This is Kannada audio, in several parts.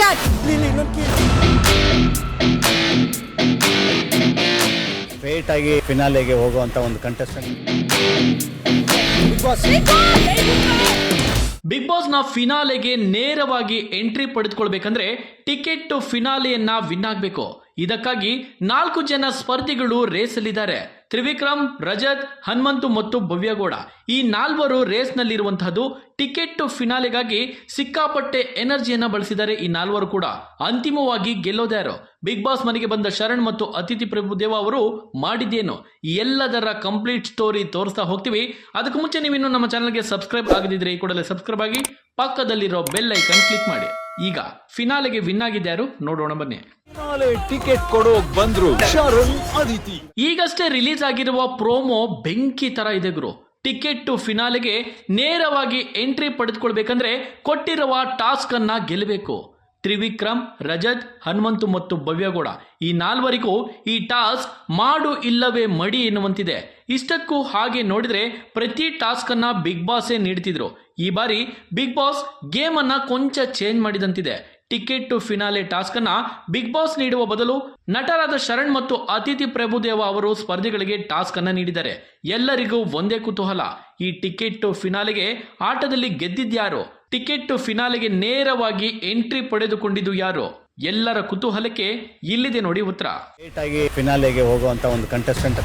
ಸ್ಟಾರ್ಟ್ ಫೇಟ್ ಆಗಿ ಫಿನಾಲೆಗೆ ಹೋಗುವಂತ ಒಂದು ಕಂಟೆಸ್ಟೆಂಟ್ ಬಿಗ್ ಬಾಸ್ನ ಫಿನಾಲೆಗೆ ನೇರವಾಗಿ ಎಂಟ್ರಿ ಪಡೆದುಕೊಳ್ಬೇಕಂದ್ರೆ ಟಿಕೆಟ್ ಟು ಫಿನಾಲೆಯನ್ನ ವಿನ್ ಆಗಬೇಕು. ಇದಕ್ಕಾಗಿ ನಾಲ್ಕು ಜನ ಸ್ಪರ್ಧಿಗಳು ರೇಸಲ್ಲಿದ್ದಾರೆ. ತ್ರಿವಿಕ್ರಮ್, ರಜತ್, ಹನುಮಂತು ಮತ್ತು ಭವ್ಯಗೌಡ. ಈ ನಾಲ್ವರು ರೇಸ್ನಲ್ಲಿರುವಂತಹದ್ದು ಟಿಕೆಟ್ ಟು ಫಿನಾಲೆಗಾಗಿ ಸಿಕ್ಕಾಪಟ್ಟೆ ಎನರ್ಜಿಯನ್ನು ಬಳಸಿದ್ದಾರೆ ಈ ನಾಲ್ವರು ಕೂಡ. ಅಂತಿಮವಾಗಿ ಗೆಲ್ಲೋದ್ಯಾರು ಬಿಗ್ ಬಾಸ್ ಮನೆಗೆ ಬಂದ ಶರಣ್ ಮತ್ತು ಅತಿಥಿ ಪ್ರಭುದೇವ ಅವರು ಮಾಡಿದ್ದೇನು? ಎಲ್ಲದರ ಕಂಪ್ಲೀಟ್ ಸ್ಟೋರಿ ತೋರಿಸ್ತಾ ಹೋಗ್ತೀವಿ. ಅದಕ್ಕೂ ಮುಂಚೆ ನೀವು ಇನ್ನೂ ನಮ್ಮ ಚಾನಲ್ಗೆ ಸಬ್ಸ್ಕ್ರೈಬ್ ಆಗದಿದ್ರೆ ಈ ಕೂಡಲೇ ಸಬ್ಸ್ಕ್ರೈಬ್ ಆಗಿ ಪಕ್ಕದಲ್ಲಿರೋ ಬೆಲ್ ಐಕನ್ ಕ್ಲಿಕ್ ಮಾಡಿ. ಈಗ ಫಿನಾಲೆಗೆ ವಿನ್ ಆಗಿದ್ದಾರು ನೋಡೋಣ ಬನ್ನಿ. ಟಿಕೆಟ್ ಕೊಡೋಕ್ ಬಂದ್ರು ಶರಣ್ ಅದಿತಿ. ಈಗಷ್ಟೇ ರಿಲೀಸ್ ಆಗಿರುವ ಪ್ರೋಮೋ ಬೆಂಕಿ ತರ ಇದೆ ಗುರು. ಟಿಕೆಟ್ ಟು ಫಿನಾಲೆಗೆ ನೇರವಾಗಿ ಎಂಟ್ರಿ ಪಡೆದುಕೊಳ್ಬೇಕಂದ್ರೆ ಕೊಟ್ಟಿರುವ ಟಾಸ್ಕ್ ಅನ್ನ ಗೆಲ್ಲಬೇಕು. ತ್ರಿವಿಕ್ರಮ್, ರಜತ್, ಹನುಮಂತು ಮತ್ತು ಭವ್ಯಗೌಡ ಈ ನಾಲ್ವರಿಗೂ ಈ ಟಾಸ್ಕ್ ಮಾಡು ಇಲ್ಲವೇ ಮಡಿ ಎನ್ನುವಂತಿದೆ. ಇಷ್ಟಕ್ಕೂ ಹಾಗೆ ನೋಡಿದ್ರೆ ಪ್ರತಿ ಟಾಸ್ಕ್ ಅನ್ನ ಬಿಗ್ ಬಾಸೇ ನೀಡ್ತಿದ್ರು. ಈ ಬಾರಿ ಬಿಗ್ ಬಾಸ್ ಗೇಮ್ ಅನ್ನ ಕೊಂಚ ಚೇಂಜ್ ಮಾಡಿದಂತಿದೆ. ಟಿಕೆಟ್ ಟು ಫಿನಾಲೆ ಟಾಸ್ಕ್ ಅನ್ನ ಬಿಗ್ ಬಾಸ್ ನೀಡುವ ಬದಲು ನಟರಾದ ಶರಣ್ ಮತ್ತು ಅತಿಥಿ ಪ್ರಭುದೇವ ಅವರು ಸ್ಪರ್ಧಿಗಳಿಗೆ ಟಾಸ್ಕ್ ಅನ್ನ ನೀಡಿದ್ದಾರೆ ಎಲ್ಲರಿಗೂ ಒಂದೇ ಕುತೂಹಲ. ಈ ಟಿಕೆಟ್ ಟು ಫಿನಾಲೆಗೆ ಆಟದಲ್ಲಿ ಗೆದ್ದಿದ್ಯಾರು ಟಿಕೆಟ್ ಟು ಫಿನಾಲೆಗೆ ನೇರವಾಗಿ ಎಂಟ್ರಿ ಪಡೆದುಕೊಂಡಿದ್ದು ಯಾರು? ಎಲ್ಲರ ಕುತೂಹಲಕ್ಕೆ ಇಲ್ಲಿದೆ ನೋಡಿ ಉತ್ತರ. ಫಿನಾಲೆಗೆ ಹೋಗುವಂತ ಒಂದು ಕಂಟೆಸ್ಟೆಂಟ್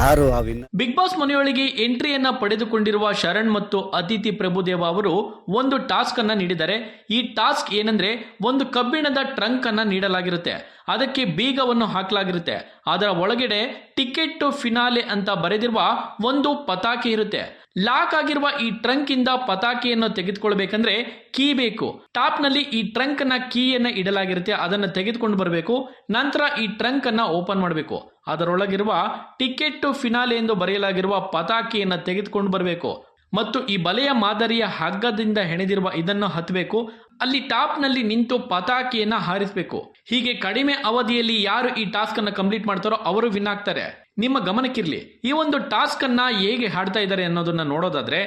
ಬಿಗ್ ಬಾಸ್ ಮನೆಯೊಳಗೆ ಎಂಟ್ರಿಯನ್ನ ಪಡೆದುಕೊಂಡಿರುವ ಶರಣ್ ಮತ್ತು ಅತಿಥಿ ಪ್ರಭುದೇವ ಅವರು ಒಂದು ಟಾಸ್ಕ್ ಅನ್ನ ನೀಡಿದ್ದಾರೆ ಈ ಟಾಸ್ಕ್ ಏನಂದ್ರೆ ಒಂದು ಕಬ್ಬಿಣದ ಟ್ರಂಕ್ ಅನ್ನ ನೀಡಲಾಗಿರುತ್ತೆ. ಅದಕ್ಕೆ ಬೀಗವನ್ನು ಹಾಕಲಾಗಿರುತ್ತೆ. ಅದರ ಒಳಗಡೆ ಟಿಕೆಟ್ ಟು ಫಿನಾಲೆ ಅಂತ ಬರೆದಿರುವ ಒಂದು ಪತಾಕೆ ಇರುತ್ತೆ. ಲಾಕ್ ಆಗಿರುವ ಈ ಟ್ರಂಕ್ ಇಂದ ಪತಾಕೆಯನ್ನು ತೆಗೆದುಕೊಳ್ಬೇಕಂದ್ರೆ ಕೀ ಬೇಕು. ಟಾಪ್ನಲ್ಲಿ ಈ ಟ್ರಂಕ್ನ ಕೀಯನ್ನ ಇಡಲಾಗಿರುತ್ತೆ. ಅದನ್ನ ತೆಗೆದುಕೊಂಡು ಬರಬೇಕು. ನಂತರ ಈ ಟ್ರಂಕ್ ಅನ್ನ ಓಪನ್ ಮಾಡಬೇಕು. ಅದರೊಳಗಿರುವ ಟಿಕೆಟ್ ಟು ಫಿನಾಲೆ ಎಂದು ಬರೆಯಲಾಗಿರುವ ಪತಾಕೆಯನ್ನ ತೆಗೆದುಕೊಂಡು ಬರಬೇಕು. ಮತ್ತು ಈ ಬಲೆಯ ಮಾದರಿಯ ಹಗ್ಗದಿಂದ ಹೆಣೆದಿರುವ ಇದನ್ನು ಹತ್ತಬೇಕು ಅಲ್ಲಿ ಟಾಪ್ನಲ್ಲಿ ನಿಂತು ಪತಾಕೆಯನ್ನ ಹಾರಿಸಬೇಕು. ಹೀಗೆ ಕಡಿಮೆ ಅವಧಿಯಲ್ಲಿ ಯಾರು ಈ ಟಾಸ್ಕ್ ಅನ್ನು ಕಂಪ್ಲೀಟ್ ಮಾಡ್ತಾರೋ ಅವರು ವಿನ್ ಆಗ್ತಾರೆ. ನಿಮ್ಮ ಗಮನಕ್ಕಿರಲಿ. ಈ ಒಂದು ಟಾಸ್ಕ್ ಅನ್ನ ಹೇಗೆ ಹಾಡ್ತಾ ಇದ್ದಾರೆ ಅನ್ನೋದನ್ನ ನೋಡೋದಾದ್ರೆ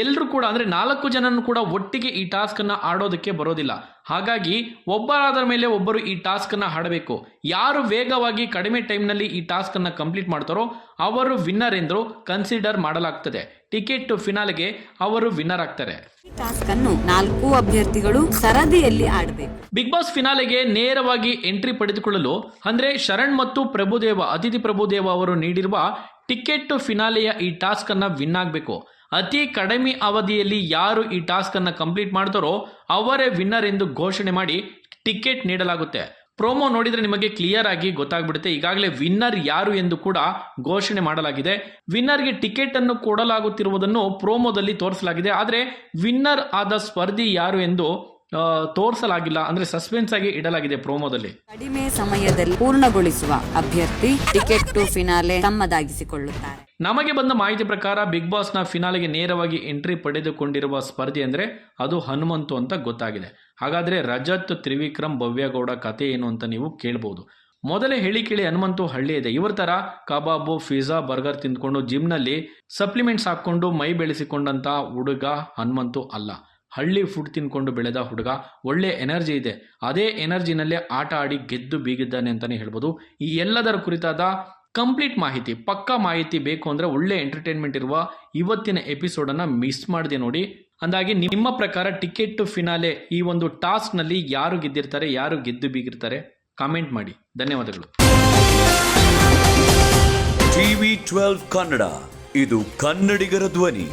ಎಲ್ಲರೂ ಕೂಡ ಅಂದ್ರೆ ನಾಲ್ಕು ಜನನು ಕೂಡ ಒಟ್ಟಿಗೆ ಈ ಟಾಸ್ಕ್ ಅನ್ನ ಆಡೋದಕ್ಕೆ ಬರೋದಿಲ್ಲ. ಹಾಗಾಗಿ ಒಬ್ಬರಾದರ ಮೇಲೆ ಒಬ್ಬರು ಈ ಟಾಸ್ಕ್ ಅನ್ನ ಹಾಡಬೇಕು. ಯಾರು ವೇಗವಾಗಿ ಕಡಿಮೆ ಟೈಮ್ನಲ್ಲಿ ಈ ಟಾಸ್ಕ್ ಅನ್ನ ಕಂಪ್ಲೀಟ್ ಮಾಡ್ತಾರೋ ಅವರು ವಿನ್ನರ್ ಎಂದು ಕನ್ಸಿಡರ್ ಮಾಡಲಾಗ್ತದೆ. ಟಿಕೆಟ್ ಟು ಫಿನಾಲ್ಗೆ ಅವರು ವಿನ್ನರ್ ಆಗ್ತಾರೆ. ಟಾಸ್ಕ್ ಅನ್ನು ನಾಲ್ಕು ಅಭ್ಯರ್ಥಿಗಳು ಸರದಿಯಲ್ಲಿ ಆಡಬೇಕು. ಬಿಗ್ ಬಾಸ್ ಫಿನಾಲೆಗೆ ನೇರವಾಗಿ ಎಂಟ್ರಿ ಪಡೆದುಕೊಳ್ಳಲು ಅಂದ್ರೆ ಶರಣ್ ಮತ್ತು ಪ್ರಭುದೇವ ಅತಿಥಿ ಪ್ರಭುದೇವ ಅವರು ನೀಡಿರುವ ಟಿಕೆಟ್ ಟು ಫಿನಾಲೆಯ ಈ ಟಾಸ್ಕ್ ಅನ್ನ ವಿನ್ ಆಗಬೇಕು. ಅತಿ ಕಡಿಮೆ ಅವಧಿಯಲ್ಲಿ ಯಾರು ಈ ಟಾಸ್ಕ್ ಅನ್ನ ಕಂಪ್ಲೀಟ್ ಮಾಡ್ತಾರೋ ಅವರೇ ವಿನ್ನರ್ ಎಂದು ಘೋಷಣೆ ಮಾಡಿ ಟಿಕೆಟ್ ನೀಡಲಾಗುತ್ತೆ. ಪ್ರೋಮೋ ನೋಡಿದ್ರೆ ನಿಮಗೆ ಕ್ಲಿಯರ್ ಆಗಿ ಗೊತ್ತಾಗ್ಬಿಡುತ್ತೆ. ಈಗಾಗಲೇ ವಿನ್ನರ್ ಯಾರು ಎಂದು ಕೂಡ ಘೋಷಣೆ ಮಾಡಲಾಗಿದೆ. ವಿನ್ನರ್ಗೆ ಟಿಕೆಟ್ ಅನ್ನು ಕೊಡಲಾಗುತ್ತಿರುವುದನ್ನು ಪ್ರೋಮೋದಲ್ಲಿ ತೋರಿಸಲಾಗಿದೆ. ಆದರೆ ವಿನ್ನರ್ ಆದ ಸ್ಪರ್ಧಿ ಯಾರು ಎಂದು ತೋರಿಸಲಾಗಿಲ್ಲ ಅಂದ್ರೆ ಸಸ್ಪೆನ್ಸ್ ಆಗಿ ಇಡಲಾಗಿದೆ ಪ್ರೋಮೋದಲ್ಲಿ ಕಡಿಮೆ ಸಮಯದಲ್ಲಿ ಪೂರ್ಣಗೊಳಿಸುವ ಅಭ್ಯರ್ಥಿ ಟಿಕೆಟ್ ಟು ಫಿನಾಲೆ ತಮ್ಮದಾಗಿಸಿಕೊಳ್ಳುತ್ತಾರೆ. ನಮಗೆ ಬಂದ ಮಾಹಿತಿ ಪ್ರಕಾರ ಬಿಗ್ ಬಾಸ್ನ ಫಿನಾಲೆಗೆ ನೇರವಾಗಿ ಎಂಟ್ರಿ ಪಡೆದುಕೊಂಡಿರುವ ಸ್ಪರ್ಧಿ ಅಂದ್ರೆ ಅದು ಹನುಮಂತು ಅಂತ ಗೊತ್ತಾಗಿದೆ. ಹಾಗಾದ್ರೆ ರಜತ್ ತ್ರಿವಿಕ್ರಮ್ ಭವ್ಯಗೌಡ ಕತೆ ಏನು ಅಂತ ನೀವು ಕೇಳಬಹುದು ಮೊದಲೇ ಹೇಳಿ ಕೇಳಿ ಹನುಮಂತು ಹಳ್ಳಿ ಇದೆ. ಇವ್ರ ತರ ಕಬಾಬು ಫಿಜಾ ಬರ್ಗರ್ ತಿಂದ್ಕೊಂಡು ಜಿಮ್ನಲ್ಲಿ ಸಪ್ಲಿಮೆಂಟ್ಸ್ ಹಾಕೊಂಡು ಮೈ ಬೆಳೆಸಿಕೊಂಡಂತ ಹುಡುಗ ಹನುಮಂತು ಅಲ್ಲ. ಹಳ್ಳಿ ಫುಡ್ ತಿನ್ಕೊಂಡು ಬೆಳೆದ ಹುಡುಗ ಒಳ್ಳೆ ಎನರ್ಜಿ ಇದೆ. ಅದೇ ಎನರ್ಜಿನಲ್ಲೇ ಆಟ ಆಡಿ ಗೆದ್ದು ಬೀಗಿದ್ದಾನೆ ಅಂತಾನೆ ಹೇಳ್ಬೋದು. ಈ ಎಲ್ಲದರ ಕುರಿತಾದ ಕಂಪ್ಲೀಟ್ ಮಾಹಿತಿ, ಪಕ್ಕಾ ಮಾಹಿತಿ ಬೇಕು ಅಂದರೆ ಒಳ್ಳೆ ಎಂಟರ್ಟೈನ್ಮೆಂಟ್ ಇರುವ ಇವತ್ತಿನ ಎಪಿಸೋಡನ್ನು ಮಿಸ್ ಮಾಡಿದೆ ನೋಡಿ. ಅಂದಾಗಿ ನಿಮ್ಮ ಪ್ರಕಾರ ಟಿಕೆಟ್ ಟು ಫಿನಾಲೆ ಈ ಒಂದು ಟಾಸ್ಕ್ನಲ್ಲಿ ಯಾರು ಗೆದ್ದಿರ್ತಾರೆ, ಯಾರು ಗೆದ್ದು ಬೀಗಿರ್ತಾರೆ? ಕಾಮೆಂಟ್ ಮಾಡಿ. ಧನ್ಯವಾದಗಳು. ಟಿವಿ ಟ್ವೆಲ್ವ್ ಕನ್ನಡ, ಇದು ಕನ್ನಡಿಗರ ಧ್ವನಿ.